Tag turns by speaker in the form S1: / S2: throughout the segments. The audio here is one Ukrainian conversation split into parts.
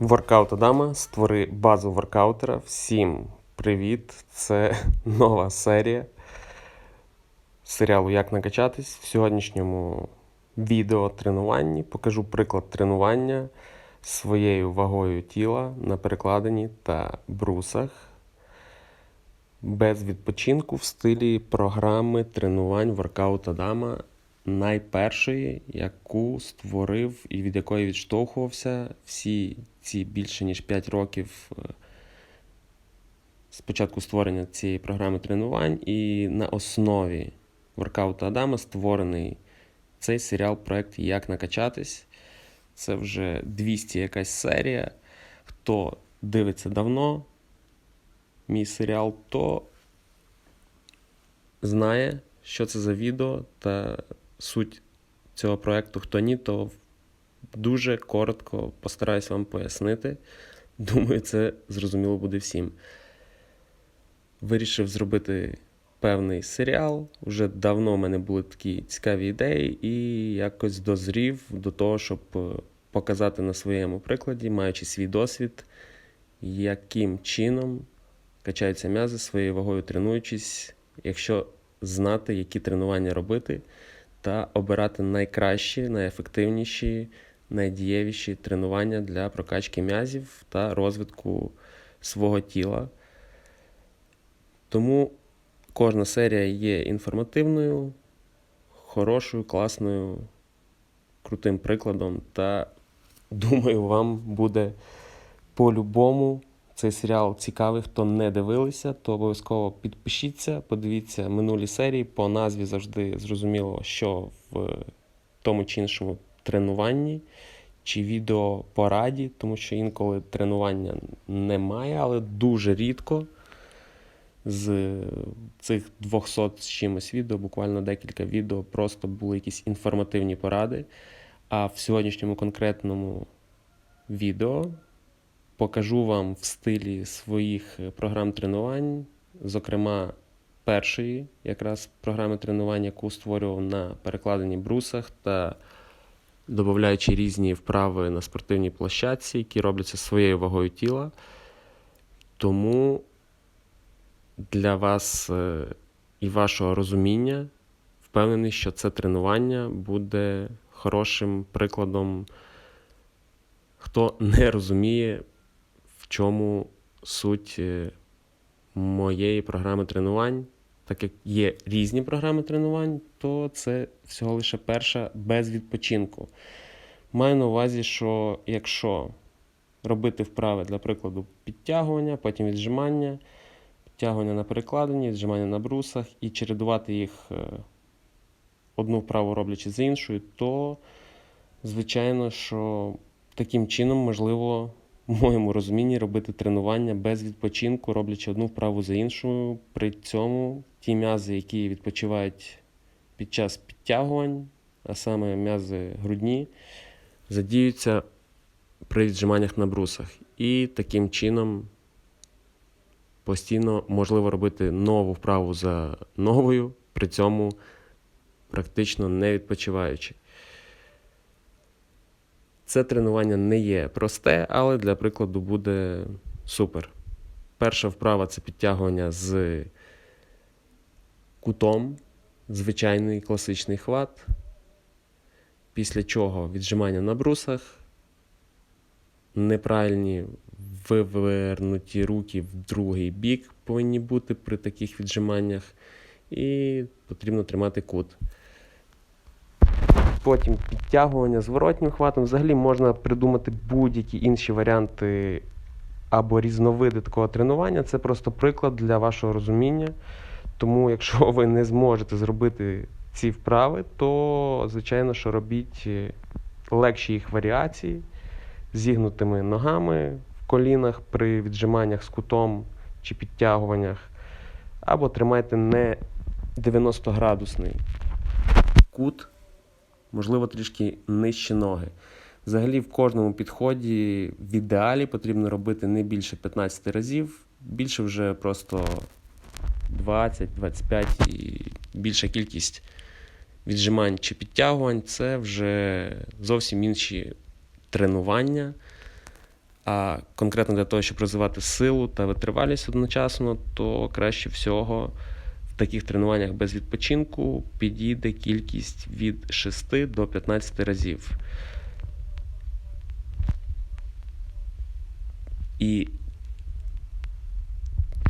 S1: Воркаут Адама, створи базу воркаутера. Всім привіт! Це нова серія серіалу Як накачатись. В сьогоднішньому відео тренуванні покажу приклад тренування своєю вагою тіла на перекладині та брусах без відпочинку в стилі програми тренувань воркаут Адама найпершої, яку створив і від якої відштовхувався всі ці більше ніж 5 років е, з початку створення цієї програми тренувань, і на основі воркауту Адама створений цей серіал проект Як накачатись. Це вже 200 якась серія. Хто дивиться давно мій серіал, то знає, що це за відео та суть цього проекту. Хто ні, то дуже коротко постараюсь вам пояснити. Думаю, це зрозуміло буде всім. Вирішив зробити певний серіал. Уже давно в мене були такі цікаві ідеї, і якось дозрів до того, щоб е, показати на своєму прикладі, маючи свій досвід, яким чином качаються м'язи своєю вагою, тренуючись, якщо знати, які тренування робити, та обирати найкращі, найефективніші, найдієвіші тренування для прокачки м'язів та розвитку свого тіла. Тому кожна серія є інформативною, хорошою, класною, крутим прикладом. Та думаю, вам буде по-любому цей серіал цікавий. Хто не дивилися, то обов'язково підпишіться, подивіться минулі серії. По назві завжди зрозуміло, що в тому чи іншому тренуванні. Чи відео пораді, тому що інколи тренування немає, але дуже рідко з цих 200 з чимось відео, буквально декілька відео, просто були якісь інформативні поради. А в сьогоднішньому конкретному відео покажу вам в стилі своїх програм тренувань, зокрема, першої якраз програми тренувань, яку створював на перекладенні брусах та додаючи різні вправи на спортивній площадці, які робляться своєю вагою тіла. Тому для вас е, і вашого розуміння впевнений, що це тренування буде хорошим прикладом, хто не розуміє, чому суть е, моєї програми тренувань. Так як є різні програми тренувань, то це всього лише перша без відпочинку. Маю на увазі, що якщо робити вправи, для прикладу, підтягування, потім віджимання, підтягування на перекладині, віджимання на брусах і чередувати їх е, одну вправу роблячи з іншою, то, звичайно, що таким чином можливо моєму розумінні робити тренування без відпочинку, роблячи одну вправу за іншою. При цьому ті м'язи, які відпочивають під час підтягувань, а саме м'язи грудні, задіються при віджиманнях на брусах. І таким чином постійно можливо робити нову вправу за новою, при цьому практично не відпочиваючи. Це тренування не є просте, але для прикладу буде супер. Перша вправа це підтягування з кутом, звичайний класичний хват. Після чого віджимання на брусах, неправильні вивернуті руки в другий бік повинні бути при таких віджиманнях, і потрібно тримати кут. Потім підтягування зворотнім хватом. Взагалі можна придумати будь-які інші варіанти або різновиди такого тренування. Це просто приклад для вашого розуміння. Тому, якщо ви не зможете зробити ці вправи, то, звичайно, що робіть легші їх варіації зігнутими ногами в колінах при віджиманнях з кутом чи підтягуваннях, або тримайте не 90-градусний кут можливо, трішки нижче ноги. Взагалі, в кожному підході в ідеалі потрібно робити не більше 15 разів, більше вже просто 20-25 і більша кількість віджимань чи підтягувань це вже зовсім інші тренування. А конкретно для того, щоб розвивати силу та витривалість одночасно, то краще всього таких тренуваннях без відпочинку підійде кількість від 6 до 15 разів. І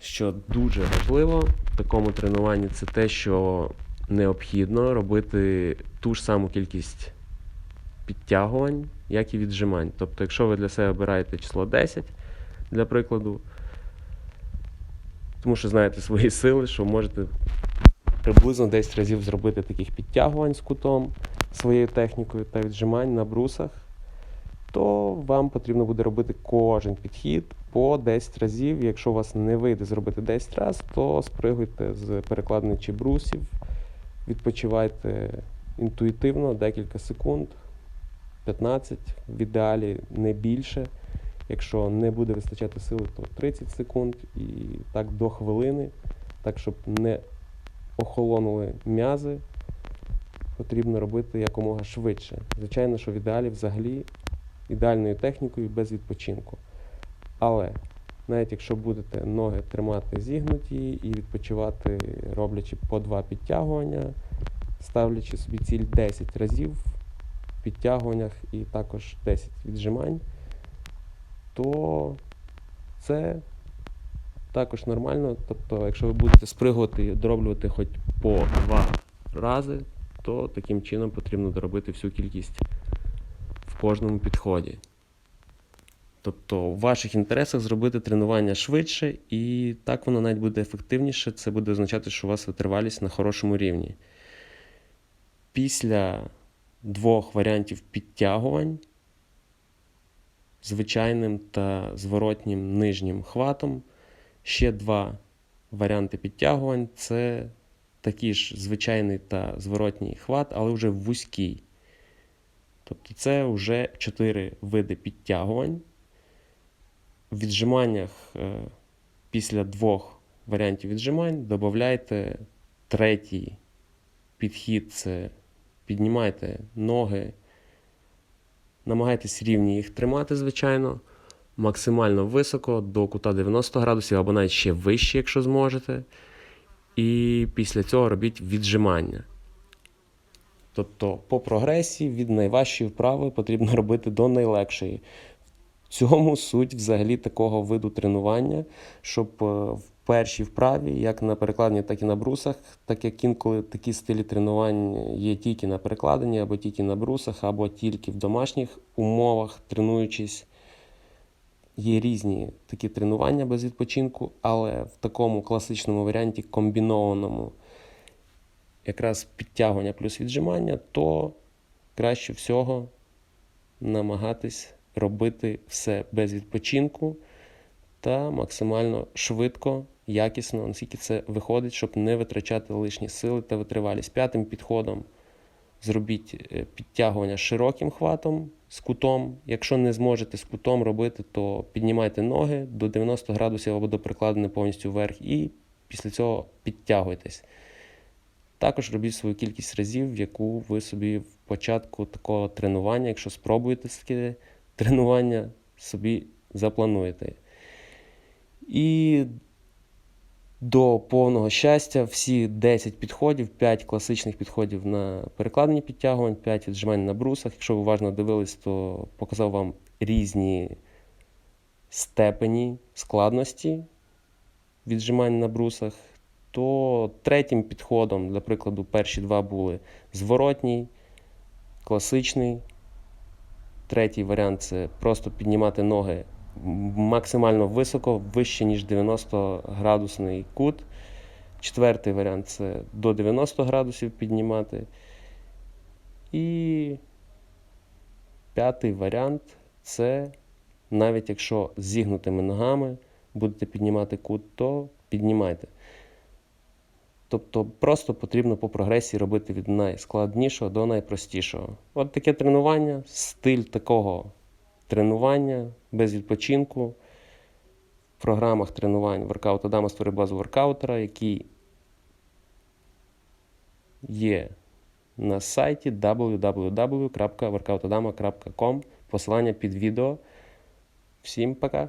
S1: що дуже важливо в такому тренуванні, це те, що необхідно робити ту ж саму кількість підтягувань, як і віджимань. Тобто, якщо ви для себе обираєте число 10, для прикладу, тому що знаєте свої сили, що можете приблизно 10 разів зробити таких підтягувань з кутом своєю технікою та віджимань на брусах, то вам потрібно буде робити кожен підхід по 10 разів. Якщо у вас не вийде зробити 10 разів, то спригуйте з перекладини брусів, відпочивайте інтуїтивно декілька секунд. 15, в ідеалі не більше. Якщо не буде вистачати сили, то 30 секунд і так до хвилини, так щоб не охолонули м'язи, потрібно робити якомога швидше. Звичайно, що в ідеалі взагалі ідеальною технікою без відпочинку. Але навіть якщо будете ноги тримати зігнуті і відпочивати, роблячи по два підтягування, ставлячи собі ціль 10 разів в підтягуваннях і також 10 віджимань, то це також нормально. Тобто, якщо ви будете спригувати і дороблювати хоч по два рази, то таким чином потрібно доробити всю кількість в кожному підході. Тобто в ваших інтересах зробити тренування швидше, і так воно навіть буде ефективніше. Це буде означати, що у вас витривалість на хорошому рівні. Після двох варіантів підтягувань звичайним та зворотнім нижнім хватом. Ще два варіанти підтягувань це такий ж звичайний та зворотній хват, але вже вузький. Тобто це вже чотири види підтягувань. В віджиманнях е, після двох варіантів віджимань додайте третій підхід це піднімайте ноги, намагайтесь рівні їх тримати, звичайно, максимально високо до кута 90 градусів або навіть ще вище, якщо зможете. І після цього робіть віджимання. Тобто, по прогресії від найважчої вправи потрібно робити до найлегшої. В цьому суть взагалі такого виду тренування, щоб в першій вправі, як на перекладенні, так і на брусах, так як інколи такі стилі тренувань є тільки на перекладенні, або тільки на брусах, або тільки в домашніх умовах, тренуючись. Є різні такі тренування без відпочинку, але в такому класичному варіанті комбінованому якраз підтягування плюс віджимання, то краще всього намагатись робити все без відпочинку та максимально швидко, якісно, наскільки це виходить, щоб не витрачати лишні сили та витривалість. П'ятим підходом зробіть е, підтягування широким хватом з кутом. Якщо не зможете з кутом робити, то піднімайте ноги до 90 градусів або до прикладини повністю вверх, і після цього підтягуйтесь. Також робіть свою кількість разів, яку ви собі в початку такого тренування, якщо спробуєте таке тренування, собі заплануєте. І до повного щастя всі 10 підходів, 5 класичних підходів на перекладені підтягувань, 5 віджимань на брусах. Якщо ви уважно дивились, то показав вам різні степені складності віджимань на брусах. То третім підходом, для прикладу, перші два були зворотній, класичний. Третій варіант це просто піднімати ноги максимально високо, вище, ніж 90 градусний кут. Четвертий варіант це до 90 градусів піднімати. І п'ятий варіант це навіть якщо зігнутими ногами будете піднімати кут, то піднімайте. Тобто просто потрібно по прогресії робити від найскладнішого до найпростішого. От таке тренування, стиль такого тренування без відпочинку. В програмах тренувань Workout Adama створює базу воркаутера, який є на сайті www.workoutadama.com. Посилання під відео. Всім пока!